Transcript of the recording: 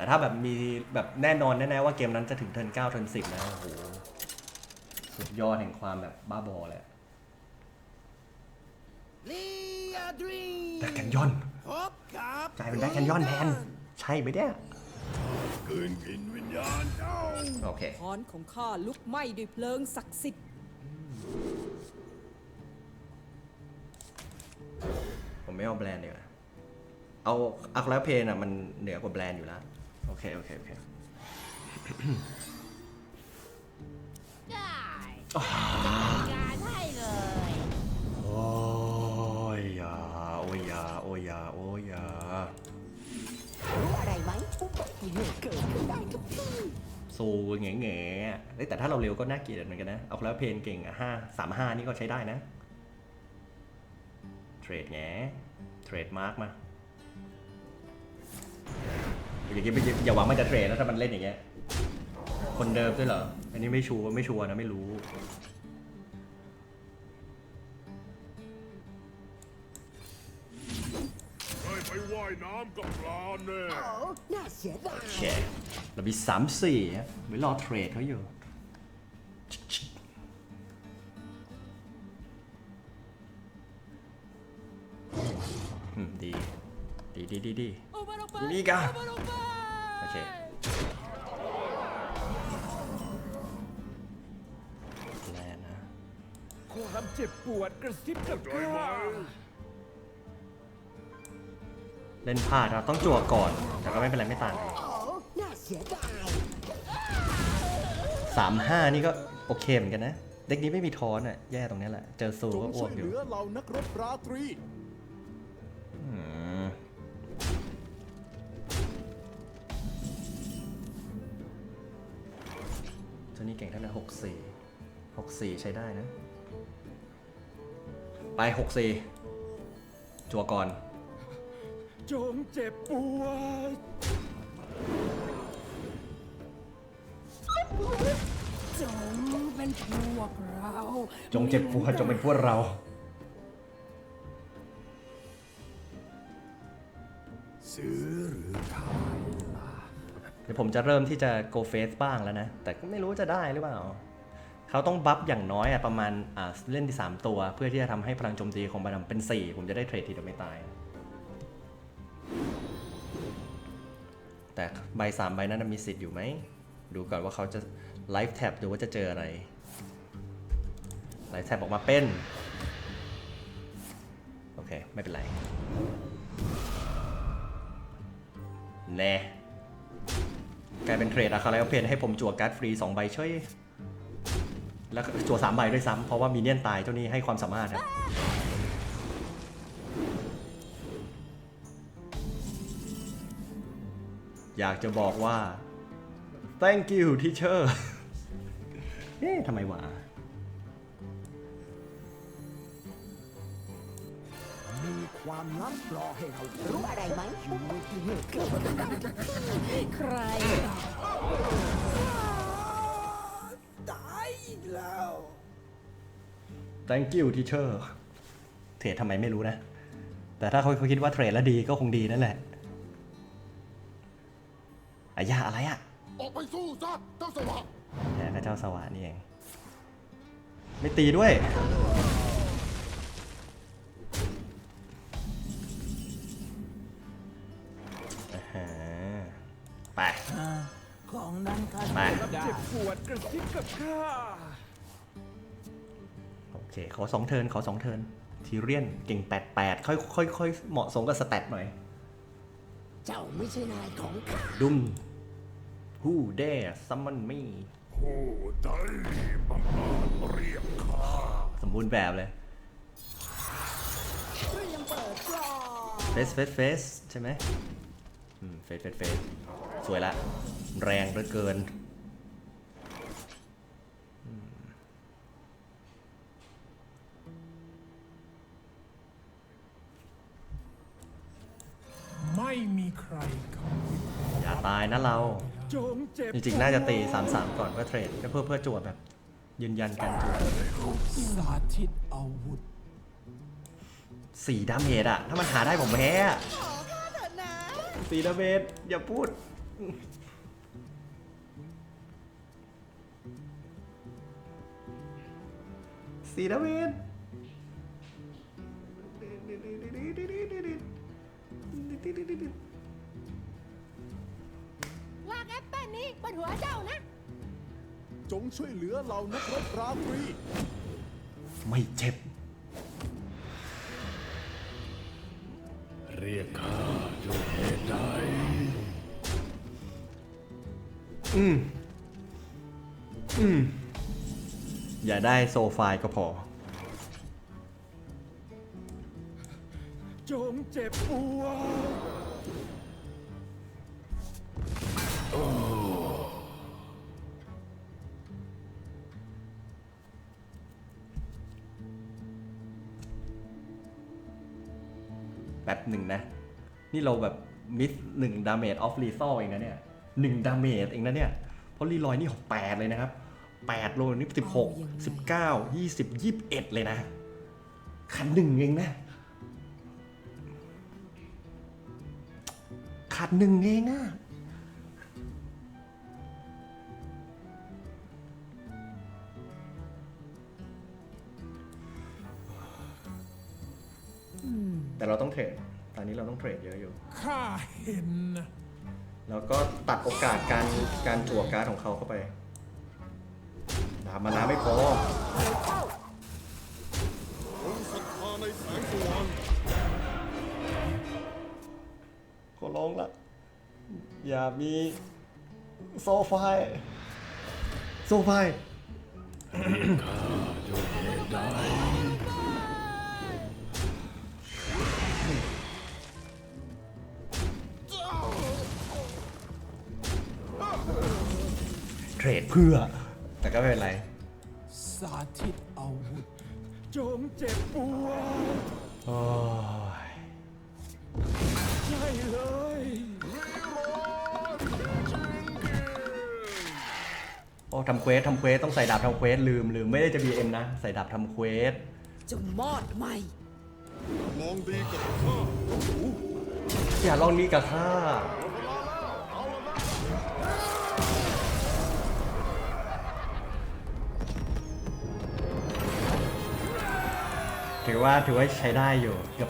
แต่ถ้าแบบมีแบบแน่นอนแน่ๆว่าเกมนั้นจะถึงเทิร์นเก้าเทิร์นสิบนะโอ้โหสุดยอดแห่งความแบบบ้าบอเลยลีอาดรีแบ็คแคนยอนพบกับกลายเป็นแบ็คแคนยอนแทนใช่ไหมเนี่ยคืนกินวิญญาณเจ้าโอเคพรของข้าลุกไหม้ด้วยเพลิงศักดิ์สิทธิ์ผมไม่เอาแบรนด์ดีกว่าเอาอัคแล้วเพนอะมันเหนือกว่าแบรนด์อยู่แล้ว โอเค โอเค โอเค ได้งานให้เลย โอ้ยยาโอ้ยยาโอ้ยยาโอ้ยยารู้อะไรไหมอุบัติเหตุเกิดขึ้นได้ทุกที่สูแง่แง่ๆเอ้ยแต่ถ้าเราเร็วก็น่าเกลียดเหมือนกันนะ เอาแล้วเพนเก่งอะห้าสามห้านี่ก็ใช้ได้นะ เทรดแง่เทรดมาร์กมา อย่างงี้ไม่อย่าหวังมันจะเทรดนะถ้ามันเล่นอย่างเงี้ย คนเดิมด้วยเหรอ อันนี้ไม่ชัวร์ไม่ชัวร์นะไม่รู้ ได้ไปว่ายน้ำกับปลาแน่โอ้น่าเสียดายโอเค เรามีสามสี่ไว้รอเทรดเขาอยู่ อืม ดี ดีดีดีดี นี่กะโอ เคแลนนะความเจ็บปวดกระซิบกับใจข้าไหมเล่นพลาดเราต้องจั่วก่อน แต่ก็ไม่เป็นไรไม่ต่างโอ้น่าเสียดายสามห้านี่ก็โอเคเหมือนกันนะ เด็กนี้ไม่มีทอนอะ แย่ตรงเนี้ยแหละ เจอซูจงก็อ้ช่ววกยอเหยู่ลือเหล่านักรบราตรี เจ้านี่เก่งเท่านั้นหกสี่หกสี่ใช้ได้นะ ไปหกสี่จัวก่อน จงเจ็บปวดจงเป็นพวกเราจงเจ็บปวดจงเป็นพวกเรา ซื้อหรือขายเดี๋ยวผมจะเริ่มที่จะ go face บ้างแล้วนะ แต่ก็ไม่รู้จะได้หรือเปล่า เขาต้องบัฟอย่างน้อยอะประมาณอ่าเล่นที่ 3 ตัว เพื่อที่จะทำให้พลังโจมตีของบาดัมเป็น 4 ผมจะได้เทรดทีเดียวไม่ตาย แต่ใบ 3 ใบนั้นมีสิทธิ์อยู่ไหม ดูก่อนว่าเขาจะไลฟ์แท็บดูว่าจะเจออะไรไลฟ์แท็บออกมาเป็น โอเค ไม่เป็นไรแน่ ลายเป็นเทรดอะคาไลเพนให้ผมจั่วการ์ดฟรี2ใบช่วยแล้วจั่ว3ใบด้วยซ้ำเพราะว่ามีเนียนตายเจ้านี้ให้ความสามารถครับอยากจะบอกว่า thank you teacher เอ๊ะทำไมวะ ความลับรอให้เรารู้อะไรไหมอุบัติเหตุเกิดขึ้นได้ทุกที่ใคร ตายอีกแล้ว thank you teacher เทรดทำไมไม่รู้นะ แต่ถ้าเขาเขาคิดว่าเทรดแล้วดีก็คงดีนั่นแหละอายาอะไรอะออกไปสู้ซะเจ้าสวะแพ้ก็เจ้าสวะนี่เอง ไม่ตีด้วย กระซิบกับข้าโอเค ขอสองเทิร์นขอสองเทิร์นทีเรียนเก่ง8 8ค่อยค่อยค่อยเหมาะสมกับสแตทหน่อย เจ้าไม่ใช่นายของข้าดุม Who dare summon me ผู้ใดบังอาจเรียกข้าสมบูรณ์แบบเลย เตรียมเปิดกล่อง เฟสเฟสเฟสใช่ไหมอืมเฟสเฟสเฟสสวยละ แรงเหลือเกิน อย่าตายนะเราจงเจ็บจริงๆ น่าจะตี 3-3 ก่อนเพื่อเทรดเพื่อเพื่อจวดแบบ ยืนยันการจวดสาธิตอาวุธสี่ดาเมจอะถ้ามันหาได้ผมแพ้อะสี่ดาเมจอย่าพูด สีดาเวนลากแอปเปิ้ ลนี้บนหัวเจ้านะ จงช่วยเหลือเหล่านักรบราตรี ไม่เจ็บ เรียกข้าด้วยเหตุใดอืม อืม อย่าได้โซไฟล์ก็พอ จงเจ็บปวด แป๊บหนึ่งนะ นี่เราแบบมิสหนึ่งดาเมจออฟรีซอลเองนะเนี่ยหนึ่งดาเมจเองนะเนี่ย เพราะรีลอยนี่หกแปดเลยนะครับแปดโลนี่สิบหกสิบเก้ายี่สิบยี่สิบเอ็ดเลยนะขาดหนึ่งเองนะขาดหนึ่งเองอะ แต่เราต้องเทรด ตอนนี้เราต้องเทรดเยอะอยู่ ข้าเห็นนะแล้วก็ตัดโอกาสการการจั่วการ์ดของเขาเข้าไปดาบมานาไม่พอ ผมศรัทธาในแสงสว่างขอร้องละ อย่ามีโซไฟล์โซไฟล์ข้าด้วยเหตุใด เทรดเพื่อ แต่ก็ไม่เป็นไร สาธิตอาวุธจงเจ็บปวดโอ้ยใช่เลยโอ้ทำเควสทำเควสต้องใส่ดาบทำเควสลืมลืมไม่ได้จะ BM นะ ใส่ดาบทำเควสจะมอดไหมมองดีกับข้าอย่าลองนี้กับข้า ว่าถือว่าใช้ได้อยู่เกือบ